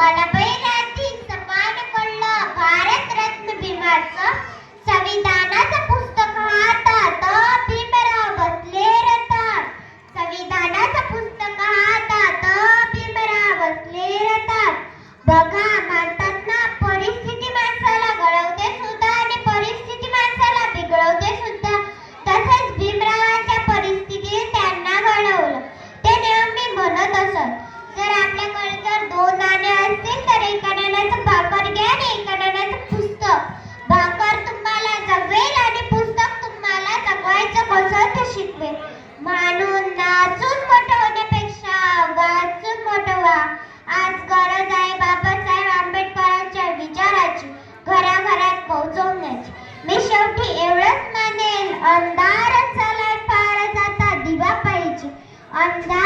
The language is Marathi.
മലബ शिकवे. म्हणून नाचून वाचून आज गरज आहे बाबासाहेब आंबेडकरांच्या विचाराची घराघरात पोहोचवण्याची. मी शेवटी एवढंच मानेन अंधार फार जाता दिवा पाहिजे अंधार